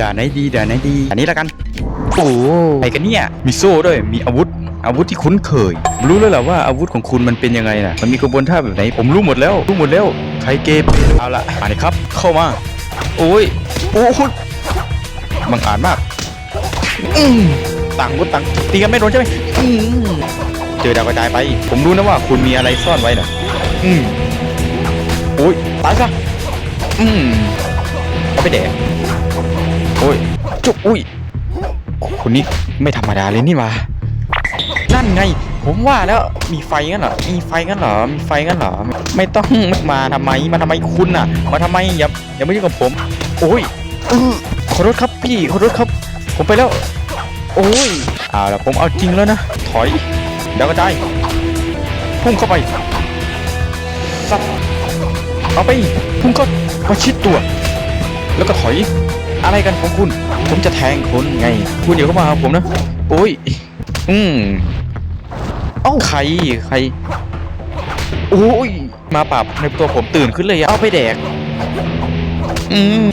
ด่านไหนดีด่านไหนดี อันนี้ละกัน โอ้ไปกันเนี่ย มีโซ่ด้วย มีอาวุธ อาวุธที่คุ้นเคยผมรู้แล้วแหละว่าอาวุธของคุณมันเป็นยังไงนะมันมีกระบวนท่าแบบไหน ผมรู้หมดแล้ว รู้หมดแล้ว ใครเกมเอาละอันนี้ครับ เข้ามา โอ้ย โอ้ยบังอาจมาก อืมต่างวุธต่างตีกันไม่โดนใช่ไหมอืมเจอดาวกระจายไป ผมรู้นะว่าคุณมีอะไรซ่อนไว้นะอืมโอ้ยตายซะอืมเอาไปแดกโอ้ย จุกอุ้ยคนนี้ไม่ธรรมดาเลยนี่หว่านั่นไง ผมว่าแล้วมีไฟงั้นเหรอ มีไฟงั้นเหรอ มีไฟงั้นเหรอ ไม่ต้องมาทำไม มาทำไมคุณน่ะ มาทำไมอย่าอย่ามายุ่งกับผม โอ้ยอขอโทษครับพี่ขอโทษครับ ผมไปแล้ว โอ้ยเอาละผมเอาจริงแล้วนะ ถอยเดี๋ยวก็ได้ พุ่งเข้าไปสับเอาไป พุ่งเข้าชิดตัว แล้วก็ถอย อะไรกันของคุณ ผมจะแทงคุณไง คุณเดี๋ยวเข้ามาหาผมนะโอ้ย อืมเอ้าใครใครโอ้ย มาปรับในตัวผมตื่นขึ้นเลยอะเอาไปแดก อืม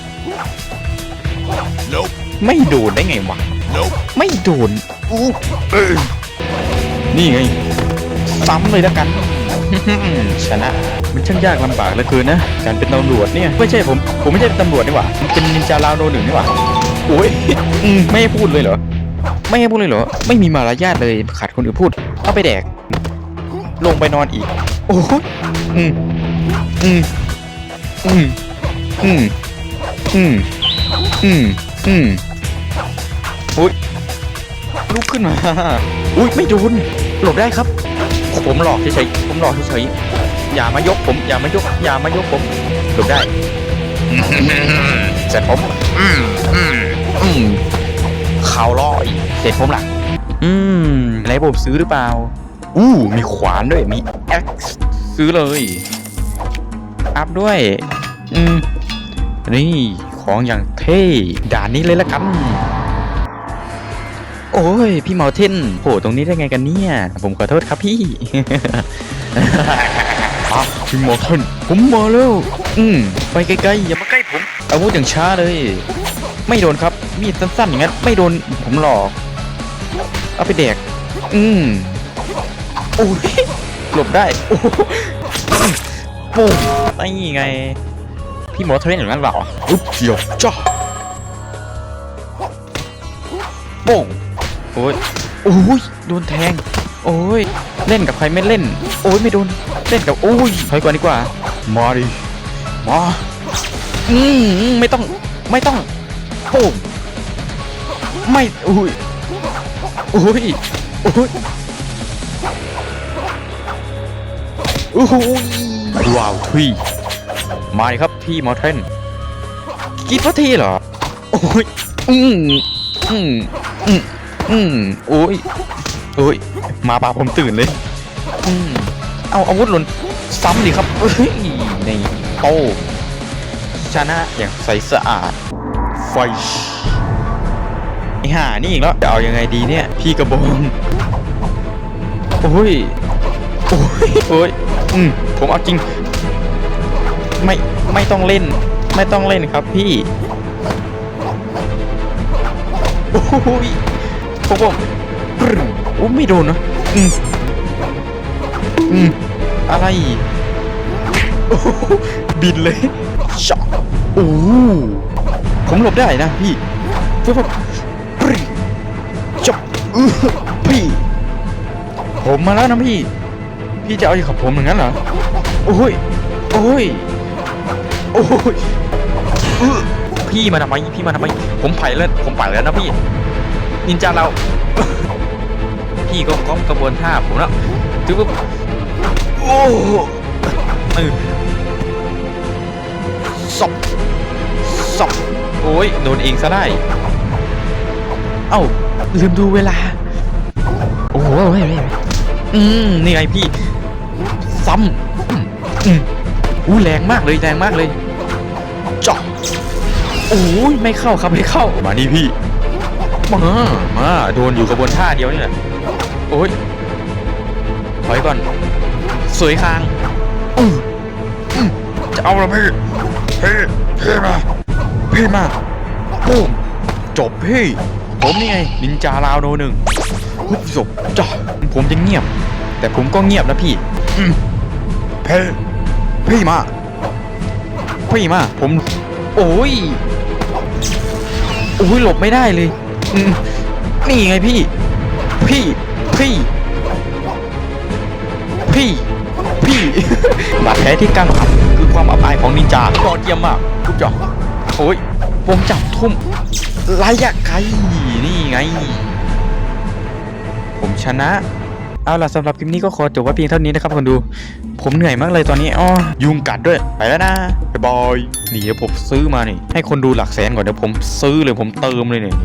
Nope. ไม่โดนได้ไงวะ Nope. ไม่โดนอู้เออนี่ไง ซ้ำเลยแล้วกัน ชนะ มันช่างยากลำบากเหลือเกินนะ การเป็นตำรวจเนี่ย ไม่ใช่ผม ผมไม่ใช่ตำรวจนี่หว่าเป็นนินจาลาวโนหนึ่งนี่หว่าโอ้ยอมไม่ให้พูดเลยเหรอ ไม่ให้พูดเลยเหรอ ไม่มีมารยาทเลยขาดคนอื่นพูด เอาไปแดก ลงไปนอนอีก โอ้ยอืมอืมอืมอืมอืมอืมอืมอุ้ยลุกขึ้นมา อุ้ยไม่โดนหลบได้ครับ ผมหลอกเฉยๆผมหลอกเฉยๆอย่ามายกผม อย่ามายก อย่ามายกผมหลบได้เสร็จผม อืมอืมอืมข่าวลอยเสร็จผมล่ะอืมไหนผมซื้อหรือเปล่า อู้มีขวานด้วยมี X ซื้อเลย อัพด้วย อืมนี่ของอย่างเท่ด่านนี้เลยละกันโอ้ย พี่เมาเทนโผล่ตรงนี้ได้ไงกันเนี่ย ผมขอโทษครับพี่อะพี่เมาเทนผมมาแล้วอืมไปไกลๆอย่ามาใกล้ผมอาวุธอย่างช้าเลย ไม่โดนครับ มีดสั้นๆอย่างนั้นไม่โดนผมหลอก เอาไปแดกอืมโอ้ยหลบได้โอ้ปุ๊บนี่ไง พี่หมอเทรนอย่างนั้นเหรออุ๊บเดี๋ยวจ้าโป้ง โอ้ยโอ้ยโดนแทง โอ้ยเล่นกับใครไม่เล่น โอ้ยไม่โดนเล่นกับโอ้ยถอยก่อนดีกว่ามาดิมาอืมไม่ต้องไม่ต้องโป้งไม่อุ้ยโอ้ยโอ้ยโอ้ยว้าวทรีมาดิครับพี่มอเทนกินพัทีเหรอโอ้ยอืมอืมอืม อืมโอ้ยโอ้ยมาป่าผมตื่นเลย อืมเอาอาวุธหล่นซ้ำดิครับเฮ้ยในโต้ชนะอย่างใสสะอาดไฟไอห่านี่อีกแล้วจะเอายังไงดีเนี่ย พี่กระบองโอ้ยโอ้ยโอ้ยอืมผมเอาจริง ไม่ไม่ต้องเล่น ไม่ต้องเล่นครับพี่โอ้ย ผมบอกปรึ้งโอ้ไม่โดนนะอืมอืมอะไรบินเลยช็อตโอ้ผมหลบได้นะพี่เพื่อแบบปรึ้งจบอื้อพี่ ผมมาแล้วนะพี่ พี่จะเอาอยู่กับผมอย่างนั้นเหรอ โอ้ย โอ้ย โอ้ยพี่มาทำไม พี่มาทำไม ผมไปแล้ว ผมไปแล้วนะพี่ นินจาเรา พี่ก็ก้อมกระบวนท่าผมแล้วถือว่าโอ้เออศพศพโอ้ยโดนเองซะได้ เอ้า ลืมดูเวลา โอ้โหเว้ยเว้ยเว้ยอืมนี่ไงพี่ ซ้ำอืมอืมอู้แรงมากเลยแรงมากเลยเจาะโอ้ยไม่เข้าครับไม่เข้า มานี่พี่ มามาโดนอยู่กระบวนท่าเดียวนี่แหละโอ้ยถอยก่อน สวยคางอืออือจะเอาละพี่พี่พี่มาพี่มาปุ้มจบพี่ ผมนี่ไงนินจาลาวโนหนึ่งฮึบจบจ้าผมจะเงียบ แต่ผมก็เงียบนะพี่อืมเพ่พี่มาพี่มาผม โอ้ยโอ้ยหลบไม่ได้เลย อืมนี่ไงพี่ พี่ พี่ พี่ พี่ บาดแผลที่กลางหลังคือความอับอายของนินจายอดเยี่ยมมากทุกจอกโอ้ยวงจับทุ่มระยะไกลนี่ไง ผมชนะ เอาล่ะสำหรับคลิปนี้ก็ขอจบไว้เพียงเท่านี้นะครับคนดู ผมเหนื่อยมากเลยตอนนี้อ้อยุงกัดด้วย ไปแล้วนะบ๊ายบายนี่เดี๋ยวผมซื้อมานี่ ให้คนดูหลักแสนก่อนเดี๋ยวผมซื้อเลยผมเติมเลยเนี่ย